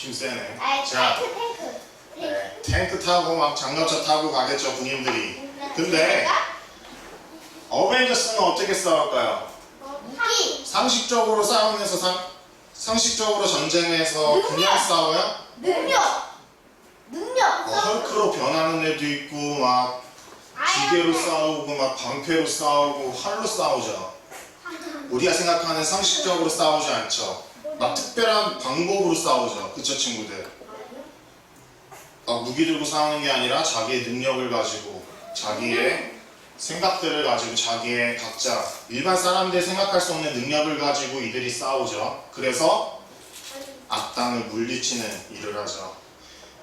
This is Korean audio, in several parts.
힘 세네. 아, 자, 탱크, 탱크. 네, 탱크 타고 막 장갑차 타고 가겠죠 군인들이. 근데 어벤져스는 어떻게 싸울까요? 무기. 상식적으로 싸우면서 상, 상식적으로 전쟁에서 그냥 싸워요? 능력. 능력. 뭐 헐크로 변하는 애도 있고 막 기계로 싸우고 막 방패로 싸우고 활로 싸우죠. 우리가 생각하는 상식적으로 싸우지 않죠. 막 특별한 방법으로 싸우죠. 그쵸 친구들? 막 무기 들고 싸우는 게 아니라 자기의 능력을 가지고 자기의 생각들을 가지고 자기의 각자 일반 사람들이 생각할 수 없는 능력을 가지고 이들이 싸우죠. 그래서 악당을 물리치는 일을 하죠.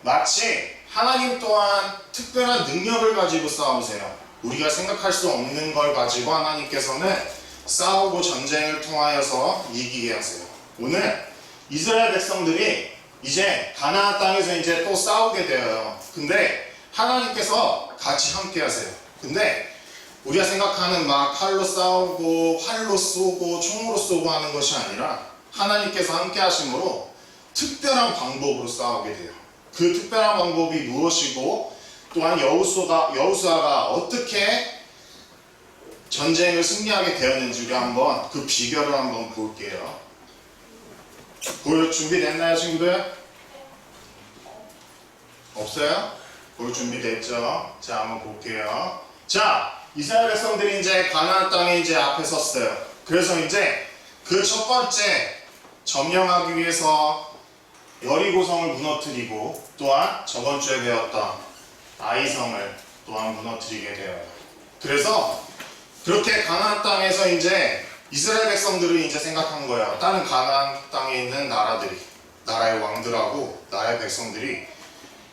마치 하나님 또한 특별한 능력을 가지고 싸우세요. 우리가 생각할 수 없는 걸 가지고 하나님께서는 싸우고 전쟁을 통하여서 이기게 하세요. 오늘 이스라엘 백성들이 이제 가나안 땅에서 이제 또 싸우게 되어요. 근데 하나님께서 같이 함께 하세요. 근데 우리가 생각하는 막 칼로 싸우고 활로 쏘고 총으로 쏘고 하는 것이 아니라 하나님께서 함께 하심으로 특별한 방법으로 싸우게 돼요. 그 특별한 방법이 무엇이고 또한 여우수가 여우수아가 어떻게 전쟁을 승리하게 되었는지 우리 한번 그 비결을 한번 볼게요. 볼 준비 됐나요, 친구들? 없어요? 볼 준비 됐죠? 자, 한번 볼게요. 자, 이스라엘 백성들이 이제 가나안 땅에 이제 앞에 섰어요. 그래서 이제 그 첫 번째 점령하기 위해서 여리고성을 무너뜨리고 또한 저번 주에 배웠던 아이성을 또한 무너뜨리게 되어요. 그래서 그렇게 가나안 땅에서 이제 이스라엘 백성들을 이제 생각한 거예요. 다른 가나안 땅에 있는 나라들이 나라의 왕들하고 나라의 백성들이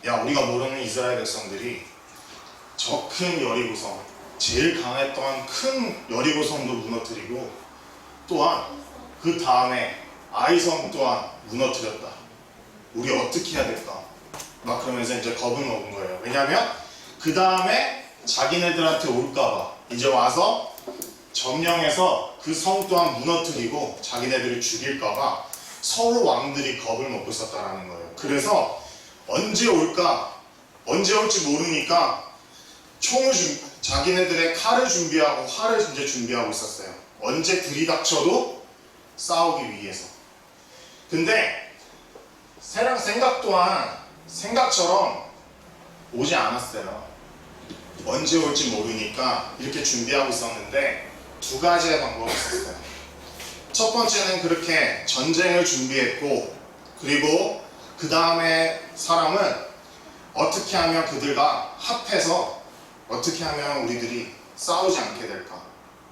야 우리가 모르는 이스라엘 백성들이 저 큰 여리고성 제일 강했던 큰 여리고성도 무너뜨리고 또한 그 다음에 아이성 또한 무너뜨렸다. 우리 어떻게 해야 될까? 막 그러면서 이제 겁을 먹은 거예요. 왜냐면 그 다음에 자기네들한테 올까봐 이제 와서 점령해서 그 성 또한 무너뜨리고 자기네들을 죽일까봐 서로 왕들이 겁을 먹고 있었다라는 거예요. 그래서 언제 올까? 언제 올지 모르니까 총을 준 자기네들의 칼을 준비하고 활을 이제 준비하고 있었어요. 언제 들이닥쳐도 싸우기 위해서. 근데 세랑 생각 또한 생각처럼 오지 않았어요. 언제 올지 모르니까 이렇게 준비하고 있었는데 두 가지의 방법이 있었어요. 첫 번째는 그렇게 전쟁을 준비했고 그리고 그 다음에 사람은 어떻게 하면 그들과 합해서 어떻게 하면 우리들이 싸우지 않게 될까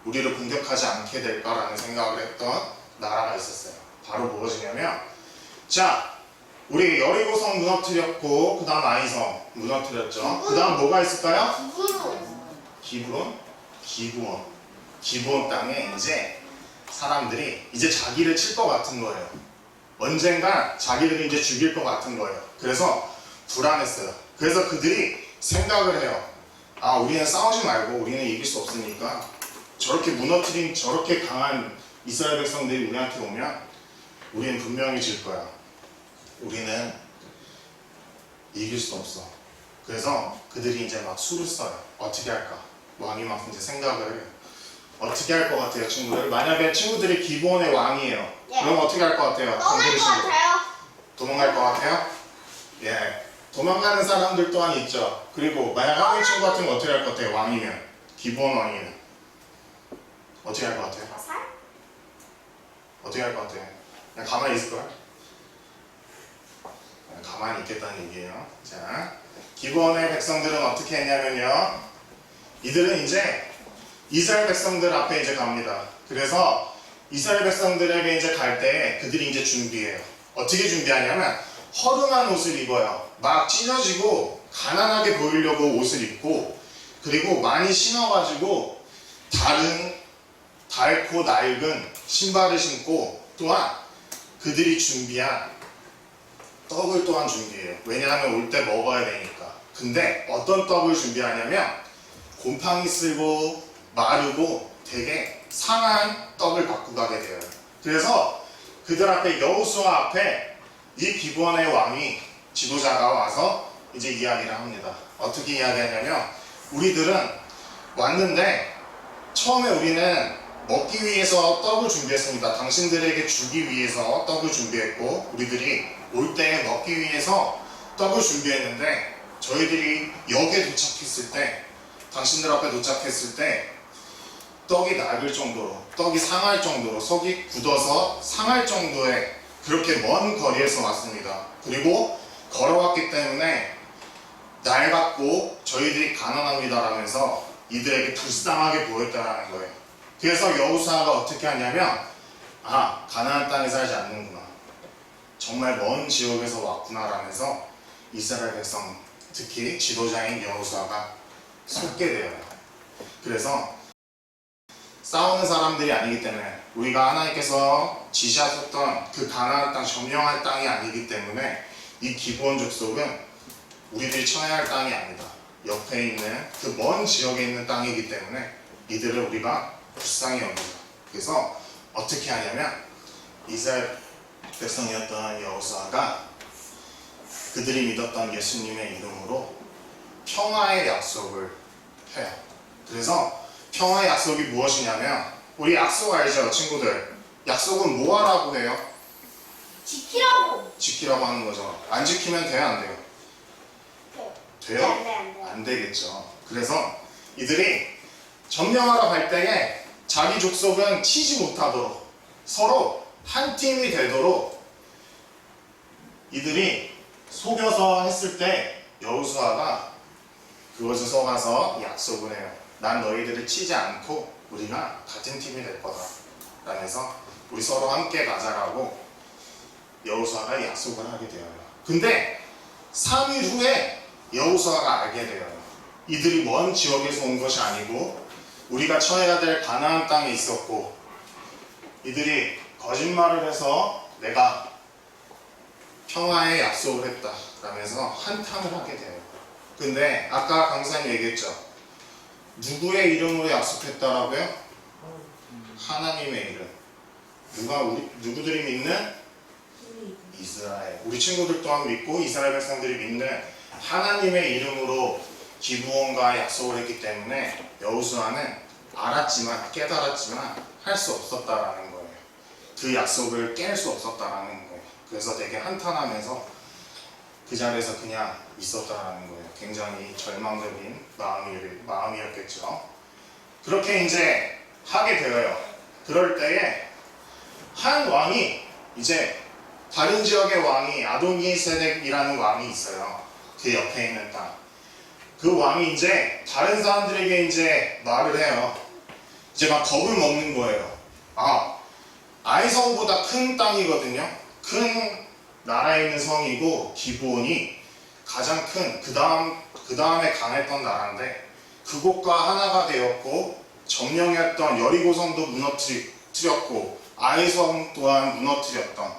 우리를 공격하지 않게 될까라는 생각을 했던 나라가 있었어요. 바로 무엇이냐면 자 우리 여리고성 무너뜨렸고 그 다음 아이성 무너뜨렸죠. 그 다음 뭐가 있을까요? 기브론, 기브원, 기브원 땅에 이제 사람들이 이제 자기를 칠 것 같은 거예요. 언젠가 자기들이 이제 죽일 것 같은 거예요. 그래서 불안했어요. 그래서 그들이 생각을 해요. 아, 우리는 싸우지 말고 우리는 이길 수 없으니까 저렇게 무너뜨린 저렇게 강한 이스라엘 백성들이 우리한테 오면 우리는 분명히 질 거야. 우리는 이길 수 없어. 그래서 그들이 이제 막 수를 써요. 어떻게 할까? 왕이 막 이제 생각을 해요. 어떻게 할 것 같아요, 친구들? 만약에 친구들이 기본의 왕이에요. 예. 그럼 어떻게 할 것 같아요? 강제로 것 친구. 같아요. 도망갈 것 같아요? 예. 도망가는 사람들 또한 있죠. 그리고 만약 한국 친구 같은 거 어떻게 할 것 같아요? 왕이면 기본 왕이면 어떻게 할 것 같아요? 어떻게 할 것 같아요? 그냥 가만히 있을 거야? 그냥 가만히 있겠다는 얘기예요. 자, 기본의 백성들은 어떻게 했냐면요. 이들은 이제 이스라엘 백성들 앞에 이제 갑니다. 그래서 이스라엘 백성들에게 이제 갈 때 그들이 이제 준비해요. 어떻게 준비하냐면 허름한 옷을 입어요. 막 찢어지고 가난하게 보이려고 옷을 입고 그리고 많이 신어가지고 다른 닳고 낡은 신발을 신고 또한 그들이 준비한 떡을 또한 준비해요. 왜냐하면 올 때 먹어야 되니까. 근데 어떤 떡을 준비하냐면 곰팡이 쓸고 마르고 되게 상한 떡을 갖고 가게 돼요. 그래서 그들 앞에 여우수아 앞에 이 기본의 왕이 지도자가 와서 이제 이야기를 합니다. 어떻게 이야기하냐면 우리들은 왔는데 처음에 우리는 먹기 위해서 떡을 준비했습니다. 당신들에게 주기 위해서 떡을 준비했고 우리들이 올 때 먹기 위해서 떡을 준비했는데 저희들이 역에 도착했을 때 당신들 앞에 도착했을 때 떡이 낡을 정도로 떡이 상할 정도로 속이 굳어서 상할 정도의 그렇게 먼 거리에서 왔습니다. 그리고 걸어왔기 때문에 낡았고 저희들이 가난합니다라면서 이들에게 불쌍하게 보였다라는 거예요. 그래서 여우사가 어떻게 하냐면 아 가나안 땅에 살지 않는구나. 정말 먼 지역에서 왔구나라면서 이스라엘 백성 특히 지도자인 여우사가 속게 돼요. 그래서 싸우는 사람들이 아니기 때문에 우리가 하나님께서 지시하셨던 그 가나안 땅 점령할 땅이 아니기 때문에 이 기본 족속은 우리들이 쳐야 할 땅이 아니다. 옆에 있는 그 먼 지역에 있는 땅이기 때문에 이들을 우리가 불쌍히 여깁니다. 그래서 어떻게 하냐면 이스라엘 백성이었던 여호수아가 그들이 믿었던 예수님의 이름으로 평화의 약속을 해요. 그래서 평화의 약속이 무엇이냐면 우리 약속 알죠, 친구들? 약속은 뭐 하라고 해요? 지키라고. 지키라고 하는 거죠. 안 지키면 돼요, 안 돼요? 돼요? 안 돼, 안 돼. 안 되겠죠. 그래서 이들이 점령하러 갈 때에 자기 족속은 치지 못하도록 서로 한 팀이 되도록 이들이 속여서 했을 때 여우수아가 그것을 속아서 약속을 해요. 난 너희들을 치지 않고 우리가 같은 팀이 될 거다. 라면서 우리 서로 함께 가자라고 여우수아가 약속을 하게 되어요. 근데 3일 후에 여우수아가 알게 돼요. 이들이 먼 지역에서 온 것이 아니고 우리가 쳐야 될 가나안 땅에 있었고 이들이 거짓말을 해서 내가 평화의 약속을 했다 라면서 한탄을 하게 돼요. 근데 아까 강사님 얘기했죠. 누구의 이름으로 약속했다라고요? 하나님의 이름. 누가 우리 누구들이 믿는 이스라엘. 우리 친구들 또한 믿고 이스라엘 백성들이 믿는 하나님의 이름으로 기부원과 약속을 했기 때문에 여호수아는 알았지만 깨달았지만 할 수 없었다라는 거예요. 그 약속을 깰 수 없었다라는 거예요. 그래서 되게 한탄하면서 그 자리에서 그냥 있었다라는 거예요. 굉장히 절망적인 마음이, 마음이었겠죠. 그렇게 이제 하게 되어요. 그럴 때에 한 왕이 이제 다른 지역의 왕이 아도니 세덱이라는 왕이 있어요. 그 옆에 있는 땅. 그 왕이 이제 다른 사람들에게 이제 말을 해요. 이제 막 겁을 먹는 거예요. 아, 아이성보다 큰 땅이거든요. 큰 나라에 있는 성이고 기브온이 가장 큰 그 다음 그 다음에 강했던 나라인데 그곳과 하나가 되었고 점령했던 여리고성도 무너뜨렸고 아이성 또한 무너뜨렸던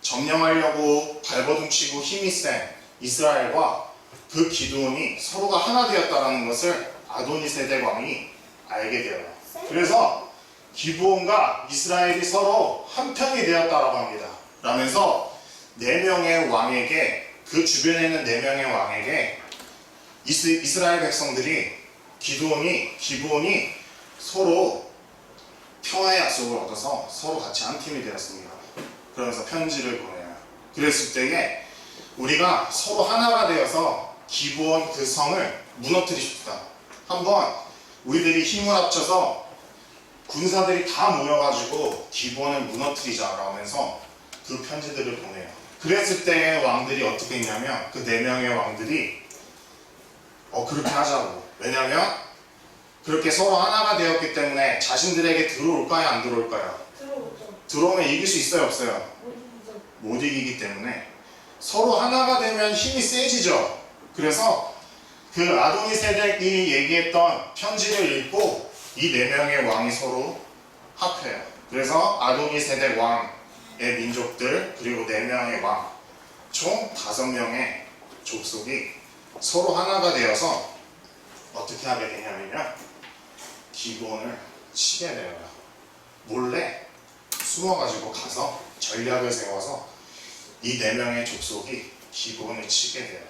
점령하려고 발버둥치고 힘이 센 이스라엘과 그 기도원이 서로가 하나 되었다라는 것을 아도니 세 대 왕이 알게 되어요. 그래서 기브온과 이스라엘이 서로 한편이 되었다라고 합니다. 라면서 네 명의 왕에게 그 주변에 있는 네 명의 왕에게 이스, 이스라엘 백성들이 기도원이 기브온이 서로 평화의 약속을 얻어서 서로 같이 한 팀이 되었습니다. 그러면서 편지를 보내요. 그랬을 때에 우리가 서로 하나가 되어서 기부원 그 성을 무너뜨리십시다. 한번 우리들이 힘을 합쳐서 군사들이 다 모여가지고 기부원을 무너뜨리자라고 하면서 그 편지들을 보내요. 그랬을 때 왕들이 어떻게 했냐면 그 네 명의 왕들이 어 그렇게 하자고. 왜냐면 그렇게 서로 하나가 되었기 때문에 자신들에게 들어올까요 안 들어올까요? 들어오죠. 들어오면 이길 수 있어요 없어요? 못 이기기 때문에 서로 하나가 되면 힘이 세지죠. 그래서 그 아도니 세덱이 얘기했던 편지를 읽고 이 네 명의 왕이 서로 합해요. 그래서 아도니 세덱 왕의 민족들 그리고 네 명의 왕, 총 다섯 명의 족속이 서로 하나가 되어서 어떻게 하게 되냐면요. 기본을 치게 돼요. 몰래 숨어가지고 가서 전략을 세워서 이네 명의 족속이 기본을 치게 돼요.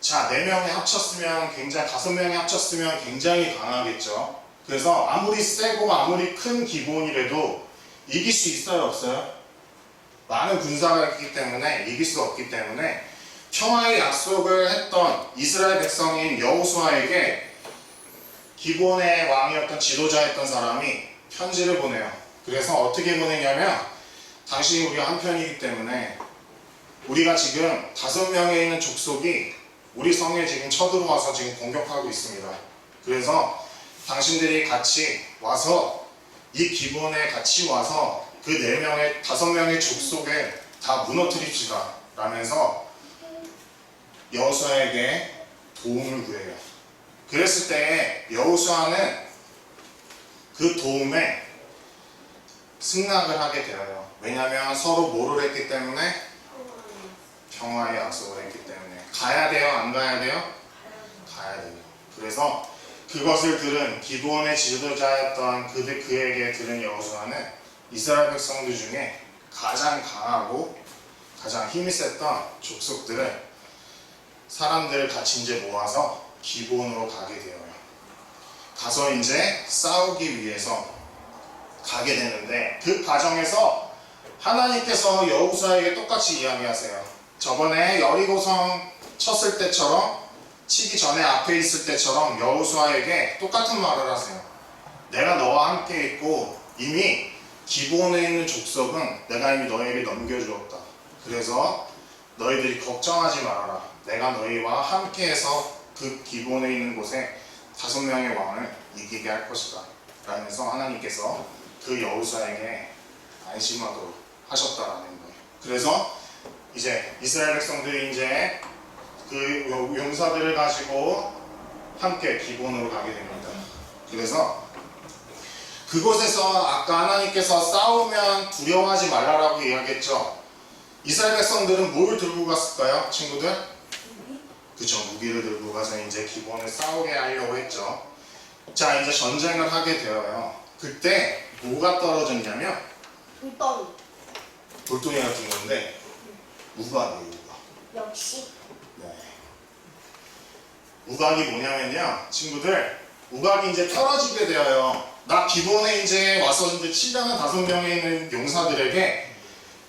자, 네 명이 합쳤으면 굉장히 다섯 명이 합쳤으면 굉장히 강하겠죠. 그래서 아무리 세고 아무리 큰 기본이라도 이길 수 있어요, 없어요? 많은 군사가 있기 때문에 이길 수 없기 때문에 평화의 약속을 했던 이스라엘 백성인 여호수아에게 기본의 왕이었던 지도자였던 사람이 편지를 보내요. 그래서 어떻게 보내냐면 당신이 우리가 한 편이기 때문에 우리가 지금 다섯 명에 있는 족속이 우리 성에 지금 쳐들어와서 지금 공격하고 있습니다. 그래서 당신들이 같이 와서 이 기본에 같이 와서 그 네 명의 다섯 명의 족속을 다 무너뜨립시다. 라면서 여호수아에게 도움을 구해요. 그랬을 때 여호수아는 그 도움에 승낙을 하게 되어요. 왜냐하면 서로 뭐를 했기 때문에 평화의 약속을 했기 때문에 가야 돼요, 안 가야 돼요? 가야 돼요. 그래서 그것을 들은 기브온의 지도자였던 그들 그에게 들은 여호수아는 이스라엘 백성들 중에 가장 강하고 가장 힘이 셌던 족속들을 사람들을 같이 이제 모아서 기브온으로 가게 되어요. 가서 이제 싸우기 위해서 가게 되는데 그 과정에서 하나님께서 여호수아에게 똑같이 이야기하세요. 저번에 여리고성 쳤을 때처럼 치기 전에 앞에 있을 때처럼 여호수아에게 똑같은 말을 하세요. 내가 너와 함께 있고 이미 기본에 있는 족속은 내가 이미 너에게 넘겨주었다. 그래서 너희들이 걱정하지 말아라. 내가 너희와 함께해서 그 기본에 있는 곳에 다섯 명의 왕을 이기게 할 것이다. 라면서 하나님께서 그 여호수아에게 안심하도록 하셨다라는 거예요. 그래서 이제 이스라엘 백성들이 이제 그 용- 용사들을 가지고 함께 기본으로 가게 됩니다. 그래서 그곳에서 아까 하나님께서 싸우면 두려워하지 말라라고 이야기했죠. 이스라엘 백성들은 뭘 들고 갔을까요, 친구들? 그죠, 무기를 들고 가서 이제 기본을 싸우게 하려고 했죠. 자, 이제 전쟁을 하게 되어요. 그때 뭐가 떨어졌냐면 불덩이. 돌덩이 같은 건데 우박이에요, 우박. 역시. 네. 우박이 뭐냐면요, 친구들, 우박이 이제 떨어지게 되어요. 나 기본에 이제 와서 이제 치려는 다섯 명에 있는 용사들에게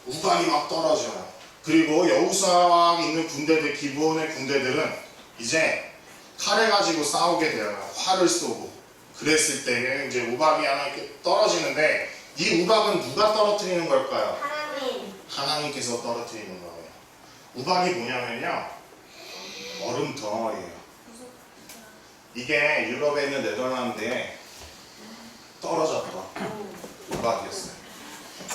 우박이 막 떨어져요. 그리고 여우사와 있는 군대들, 기본의 군대들은 이제 칼을 가지고 싸우게 되어요. 활을 쏘고. 그랬을 때 이제 우박이 하나 이렇게 떨어지는데 이 우박은 누가 떨어뜨리는 걸까요? 하나님. 하나님께서 떨어뜨리는 거예요. 우박이 뭐냐면요. 얼음 덩어리예요. 이게 유럽에 있는 네덜란드에 떨어졌던 우박이었어요.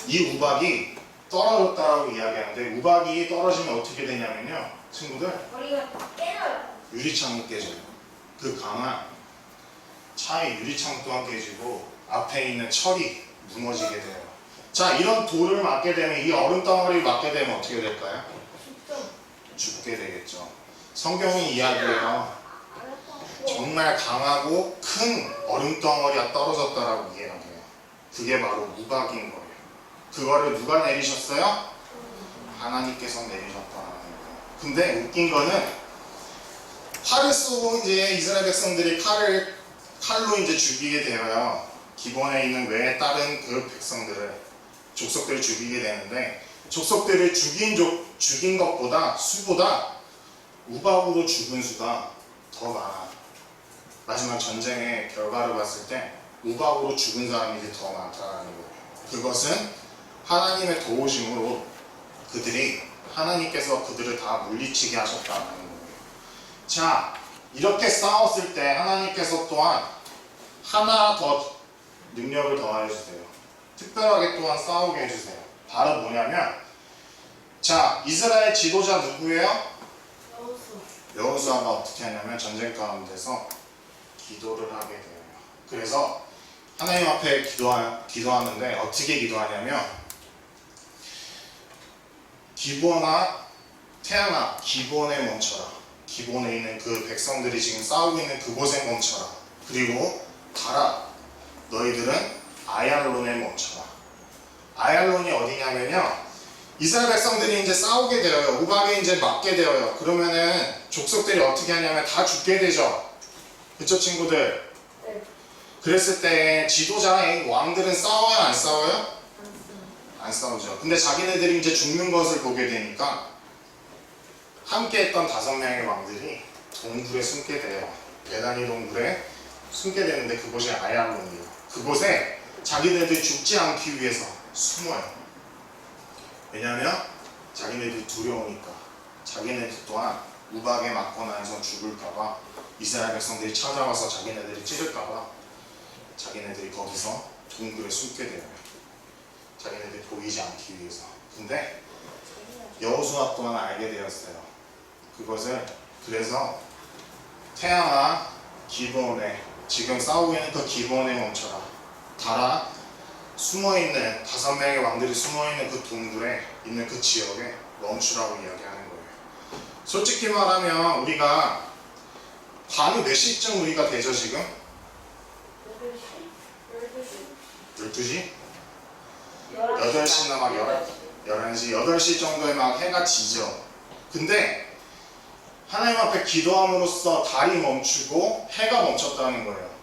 이 우박이 떨어졌다라고 이야기하는데 우박이 떨어지면 어떻게 되냐면요. 친구들 머리가 깨져요. 그 강한 차의 유리창 또한 깨지고 앞에 있는 철이 무너지게 돼요. 자 이런 돌을 맞게 되면 이 얼음 덩어리를 맞게 되면 어떻게 될까요? 좀. 죽게 되겠죠. 성경이 이야기해요. 정말 강하고 큰 얼음 덩어리가 떨어졌다라고 이야기해요. 그게 바로 우박인 거예요. 그거를 누가 내리셨어요? 하나님께서 내리셨다는 거예요. 근데 웃긴 거는 활을 쏘고 이제 이스라엘 백성들이 칼을 칼로 이제 죽이게 되어요. 기본에 있는 외에 다른 그 백성들을 족속들을 죽이게 되는데 족속들을 죽인 족 죽인 것보다 수보다 우박으로 죽은 수가 더 많아. 마지막 전쟁의 결과를 봤을 때 우박으로 죽은 사람이 더 많다는 거예요. 그것은 하나님의 도우심으로 그들이 하나님께서 그들을 다 물리치게 하셨다는 거예요. 자, 이렇게 싸웠을 때 하나님께서 또한 하나 더 능력을 더하여 주세요. 특별하게 또한 싸우게 해주세요. 바로 뭐냐면, 자, 이스라엘 지도자 누구예요? 여호수아가 어떻게 하냐면 전쟁 가운데서 기도를 하게 돼요. 그래서 하나님 앞에 기도하, 기도하는데 어떻게 기도하냐면 기본아 태양아 기본에 멈춰라. 기본에 있는 그 백성들이 지금 싸우고 있는 그곳에 멈춰라. 그리고 가라. 너희들은 아얄론에 멈춰라. 아얄론이 어디냐면요. 이스라엘 백성들이 이제 싸우게 되어요. 우박에 이제 맞게 되어요. 그러면은 족속들이 어떻게 하냐면 다 죽게 되죠. 그쵸 친구들? 네. 그랬을 때 지도자의 왕들은 싸워요 안 싸워요? 안 싸우죠. 근데 자기네들이 이제 죽는 것을 보게 되니까 함께 했던 다섯 명의 왕들이 동굴에 숨게 돼요. 대단히 동굴에 숨게 되는데 그곳이 아얄론이에요. 그곳에 자기네들이 죽지 않기 위해서 숨어요. 왜냐하면 자기네들이 두려우니까 자기네들 또한 우박에 맞거나 해서 죽을까봐 이스라엘 백성들이 찾아와서 자기네들이 찌를까봐 자기네들이 거기서 동굴에 숨게 돼요. 자기네들이 보이지 않기 위해서. 근데 여호수아 또한 알게 되었어요. 그것을 그래서 태양아 기브온에 지금 싸우고 있는 그 기브온에 멈춰라. 달아 숨어 있는 다섯 명의 왕들이 숨어 있는 그 동굴에 있는 그 지역에 멈추라고 이야기하는 거예요. 솔직히 말하면 우리가 밤이 몇 시쯤 우리가 되죠 지금? 12시? 8시나 막 11시, 8시 정도에 막 해가 지죠. 근데 하나님 앞에 기도함으로써 달이 멈추고 해가 멈췄다는 거예요.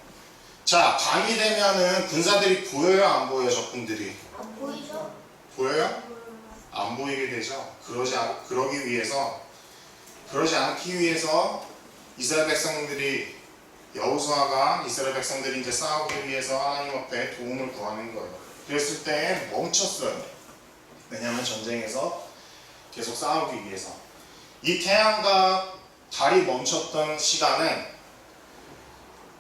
자, 밤이 되면은 군사들이 보여요, 안 보여요, 적군들이? 안 보이죠? 보여요? 안 보이게 되죠. 그러지 않, 그러기 위해서 그러지 않기 위해서 이스라엘 백성들이 여호수아가 이스라엘 백성들이 이제 싸우기 위해서 하나님 앞에 도움을 구하는 거예요. 그랬을 때 멈췄어요. 왜냐하면 전쟁에서 계속 싸우기 위해서 이 태양과 달이 멈췄던 시간은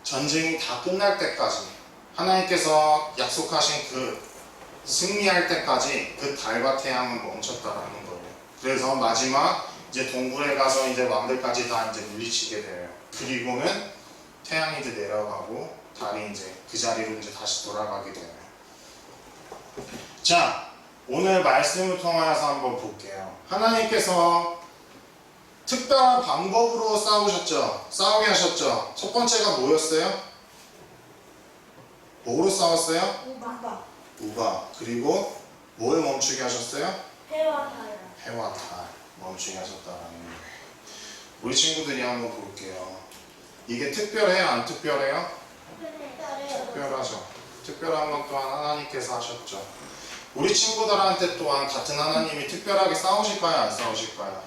전쟁이 다 끝날 때까지 하나님께서 약속하신 그 승리할 때까지 그 달과 태양은 멈췄다라는 거예요. 그래서 마지막 이제 동굴에 가서 이제 왕들까지 다 이제 물리치게 돼요. 그리고는 태양이 이제 내려가고 달이 이제 그 자리로 이제 다시 돌아가게 돼요. 자, 오늘 말씀을 통하여서 한번 볼게요. 하나님께서 특별한 방법으로 싸우셨죠. 싸우게 하셨죠. 첫 번째가 뭐였어요? 뭐로 싸웠어요? 우박. 우박 그리고 뭘 멈추게 하셨어요? 해와 달. 해와 달 멈추게 하셨다라는. 우리 친구들이 한번 볼게요. 이게 특별해요? 안 특별해요? 특별하죠. 특별한 건 또한 하나님께서 하셨죠. 우리 친구들한테 또한 같은 하나님이 특별하게 싸우실까요? 안 싸우실까요?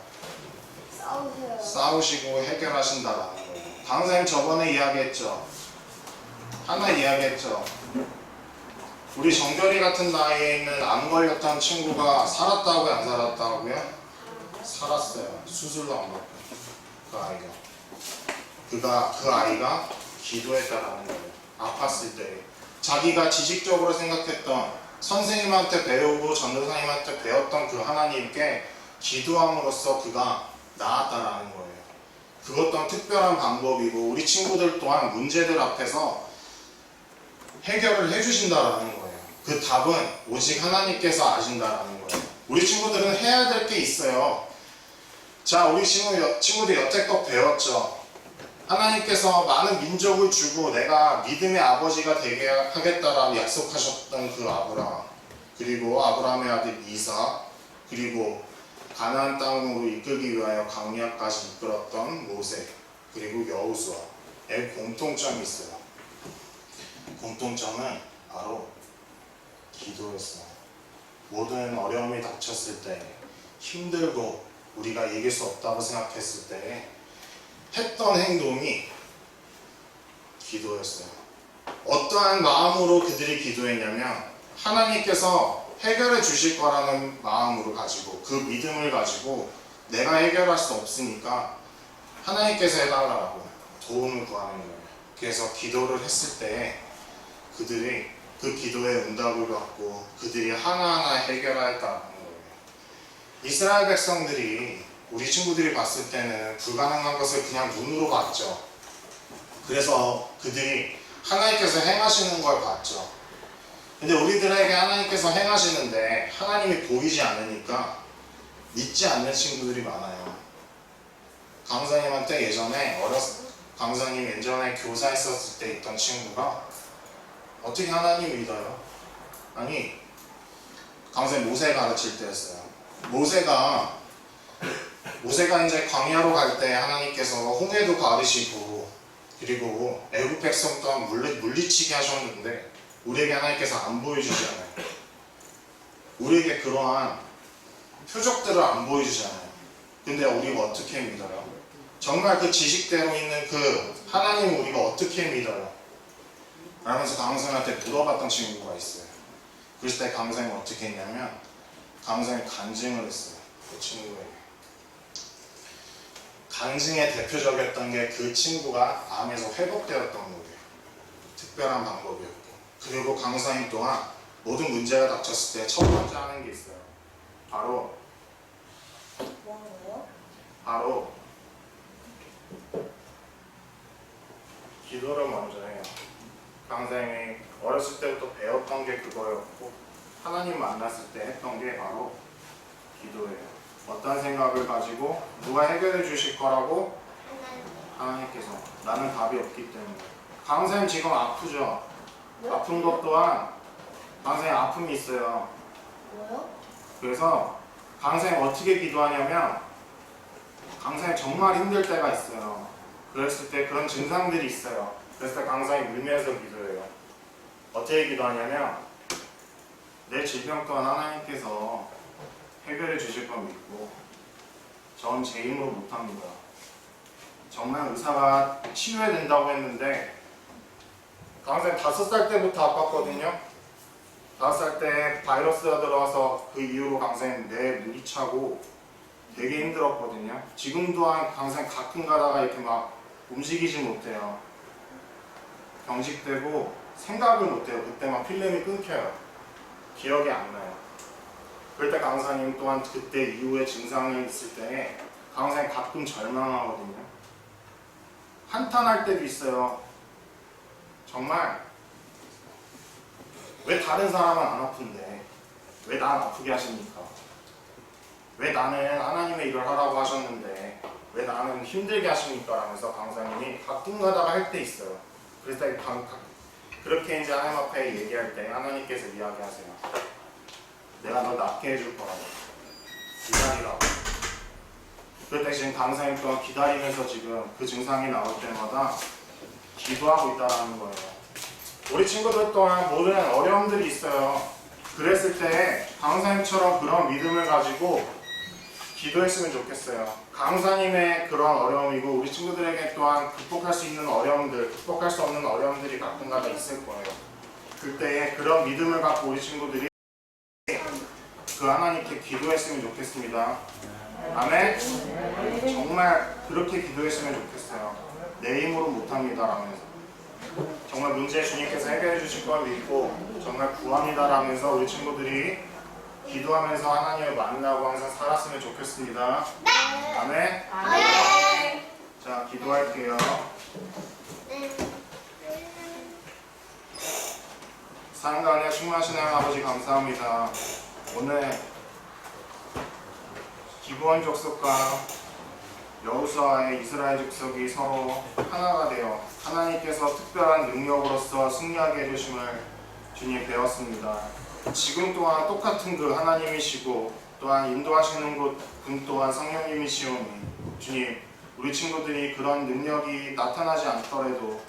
싸우시고 해결하신다라는 거예요. 강사님 저번에 이야기했죠. 하나 이야기했죠. 우리 정결이 같은 나이에 있는 암 걸렸던 친구가 살았다고요? 안 살았다고요? 살았어요. 수술로 안 받고 그 아이가. 그가 그 아이가 기도했다라는 거예요. 아팠을 때 자기가 지식적으로 생각했던 선생님한테 배우고 전도사님한테 배웠던 그 하나님께 기도함으로써 그가 나았다라는 거예요. 그것 또한 특별한 방법이고 우리 친구들 또한 문제들 앞에서 해결을 해주신다라는 거예요. 그 답은 오직 하나님께서 아신다라는 거예요. 우리 친구들은 해야 될 게 있어요. 자, 우리 친구, 여- 친구들 여태껏 배웠죠. 하나님께서 많은 민족을 주고 내가 믿음의 아버지가 되게 하겠다라고 약속하셨던 그 아브라함 그리고 아브라함의 아들 이사 그리고 가나안 땅으로 이끌기 위하여 강약까지 이끌었던 모세 그리고 여호수아의 공통점이 있어요. 공통점은 바로 기도였어요. 모든 어려움이 닥쳤을 때 힘들고 우리가 이길 수 없다고 생각했을 때 했던 행동이 기도였어요. 어떠한 마음으로 그들이 기도했냐면 하나님께서 해결해 주실 거라는 마음으로 가지고 그 믿음을 가지고 내가 해결할 수 없으니까 하나님께서 해달라고 도움을 구하는 거예요. 그래서 기도를 했을 때 그들이 그 기도에 응답을 받고 그들이 하나하나 해결하였다는 거예요. 이스라엘 백성들이 우리 친구들이 봤을 때는 불가능한 것을 그냥 눈으로 봤죠. 그래서 그들이 하나님께서 행하시는 걸 봤죠. 근데 우리들에게 하나님께서 행하시는데 하나님이 보이지 않으니까 믿지 않는 친구들이 많아요. 강사님한테 예전에 어렸 강사님 예전에 교사했었을 때 있던 친구가 어떻게 하나님 믿어요? 아니 강사님 모세 가르칠 때였어요. 모세가 모세가 이제 광야로 갈 때 하나님께서 홍해도 가르시고 그리고 애굽 백성 또한 물리, 물리치게 하셨는데 우리에게 하나님께서 안 보여주지 않아요. 우리에게 그러한 표적들을 안 보여주잖아요. 근데 우리가 어떻게 믿어요? 정말 그 지식대로 있는 그 하나님 우리가 어떻게 믿어요? 라면서 강성한테 물어봤던 친구가 있어요. 그랬을 때 강성이 어떻게 했냐면 강성이 간증을 했어요. 그 친구에게. 간증의 대표적이었던 게 그 친구가 암에서 회복되었던 거예요. 특별한 방법이었고. 그리고 강사님 또한 모든 문제가 닥쳤을 때 첫 번째 하는 게 있어요. 바로? 바로 기도를 먼저 해요. 강사님이 어렸을 때부터 배웠던 게 그거였고 하나님 만났을 때 했던 게 바로 기도예요. 어떤 생각을 가지고 누가 해결해 주실 거라고 하나님께서 나는 답이 없기 때문에 강사님 지금 아프죠? 아픈 것 또한 강사님 아픔이 있어요. 그래서 강사님 어떻게 기도하냐면 강사님 정말 힘들 때가 있어요. 그랬을 때 그런 증상들이 있어요. 그랬을 때 강사님 울면서 기도해요. 어떻게 기도하냐면 내 질병 또한 하나님께서 해결해 주실 건 믿고 전 제 힘으로 못합니다. 정말 의사가 치료해야 된다고 했는데 강사님 다섯 살 때부터 아팠거든요. 다섯 살 때 바이러스가 들어와서 그 이후로 강사님 내 눈이 차고 되게 힘들었거든요. 지금 또한 강사님 가끔 가다가 이렇게 막 움직이지 못해요. 경직되고 생각을 못해요. 그때 막 필름이 끊겨요. 기억이 안 나요. 그럴 때 강사님 또한 그때 이후에 증상이 있을 때 강사님 가끔 절망하거든요. 한탄할 때도 있어요. 정말 왜 다른 사람은 안 아픈데 왜 난 아프게 하십니까? 왜 나는 하나님의 일을 하라고 하셨는데 왜 나는 힘들게 하십니까? 라면서 강사님이 가끔 가다가 할 때 있어요. 그래서 강, 가- 그렇게 이제 하나님 앞에 얘기할 때 하나님께서 이야기하세요. 내가 너 낫게 해줄 거라고. 기다리라고. 그때 지금 강사님 또한 기다리면서 지금 그 증상이 나올 때마다 기도하고 있다는 거예요. 우리 친구들 또한 모든 어려움들이 있어요. 그랬을 때 강사님처럼 그런 믿음을 가지고 기도했으면 좋겠어요. 강사님의 그런 어려움이고 우리 친구들에게 또한 극복할 수 있는 어려움들, 극복할 수 없는 어려움들이 가끔가다 있을 거예요. 그때에 그런 믿음을 갖고 우리 친구들이 그 하나님께 기도했으면 좋겠습니다. 아멘. 정말 그렇게 기도했으면 좋겠어요. 내 힘으로 못합니다 라면서. 정말 문제 주님께서 해결해 주실 걸 믿고 정말 구합니다 라면서 우리 친구들이 기도하면서 하나님을 만나고 항상 살았으면 좋겠습니다. 아멘. 네. 자, 기도할게요. 사랑가은에 충만하신 하나님 아버지 감사합니다. 오늘 기브원 족속과 여호수아의 이스라엘 족속이 서로 하나가 되어 하나님께서 특별한 능력으로서 승리하게 해주심을 주님 배웠습니다. 지금 또한 똑같은 그 하나님이시고 또한 인도하시는 곳분 또한 성령님이시오니 주님 우리 친구들이 그런 능력이 나타나지 않더라도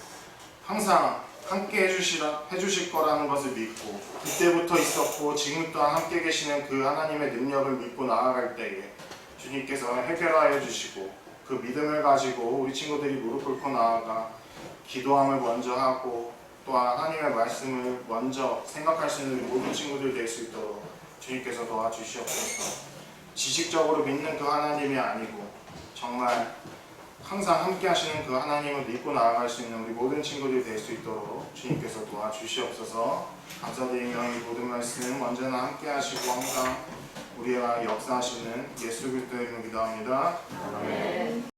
항상 함께 해주시라, 해주실 거라는 것을 믿고 그때부터 있었고 지금 또한 함께 계시는 그 하나님의 능력을 믿고 나아갈 때에 주님께서 해결하여 주시고 그 믿음을 가지고 우리 친구들이 무릎 꿇고 나아가 기도함을 먼저 하고 또한 하나님의 말씀을 먼저 생각할 수 있는 모든 친구들 될 수 있도록 주님께서 도와주시옵소서 지식적으로 믿는 그 하나님이 아니고 정말 항상 함께 하시는 그 하나님을 믿고 나아갈 수 있는 우리 모든 친구들이 될 수 있도록 주님께서 도와주시옵소서 감사드리며 이 모든 말씀 언제나 함께 하시고 항상 우리와 역사하시는 예수 그리스도의 이름으로 기도합니다. 아멘.